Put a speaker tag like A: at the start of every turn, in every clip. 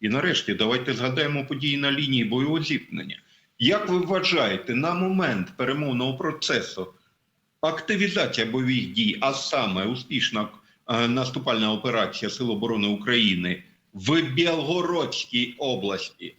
A: І нарешті давайте згадаємо події на лінії бойового зіткнення. Як ви вважаєте, на момент перемовного процесу активізація бойових дій, а саме успішна е, наступальна операція Сил оборони України в Білгородській області,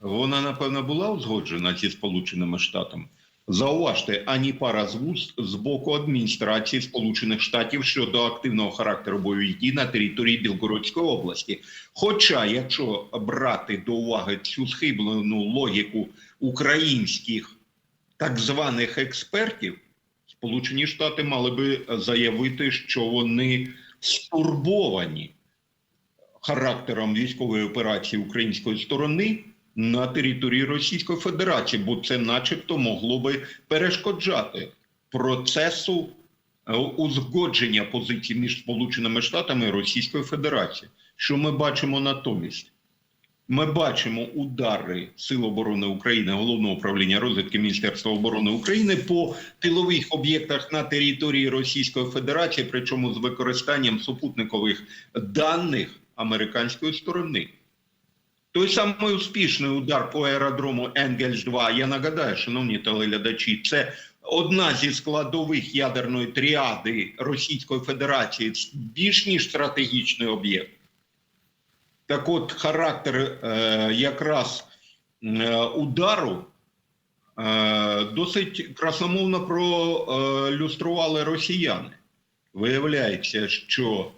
A: вона напевно була узгоджена зі Сполученими Штатами. Зауважте, ані пара з з боку адміністрації Сполучених Штатів щодо активного характеру бойових дій на території Білгородської області. Хоча, якщо брати до уваги цю схиблену логіку українських так званих експертів, Сполучені Штати мали би заявити, що вони стурбовані характером військової операції української сторони на території Російської Федерації, бо це, начебто, могло би перешкоджати процесу е, узгодження позицій між Сполученими Штатами і Російською Федерацією. Що ми бачимо натомість? Ми бачимо удари Сил оборони України, головного управління розвідки Міністерства оборони України по тилових об'єктах на території Російської Федерації, причому з використанням супутникових даних американської сторони. Той самий успішний удар по аеродрому Енгельс 2 Я нагадаю, шановні телеглядачі, це одна зі складових ядерної тріади Російської Федерації, більш ніж стратегічний об'єкт. Так от, характер е, якраз е, удару е, досить красномовно пролюстрували росіяни. Виявляється, що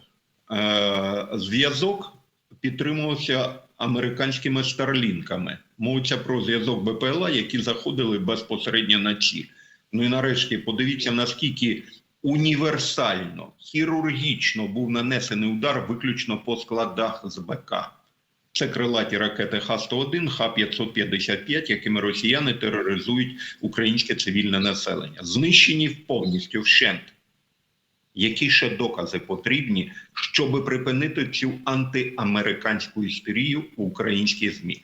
A: е, зв'язок підтримувався американськими старлінками. Мовиться про зв'язок БПЛА, які заходили безпосередньо на ціль. Ну і нарешті подивіться, наскільки універсально, хірургічно був нанесений удар виключно по складах з БК. Це крилаті ракети Х-101, Х-555, якими росіяни тероризують українське цивільне населення. Знищені повністю вщент. Які ще докази потрібні, щоб припинити цю антиамериканську істерію у українській ЗМІ?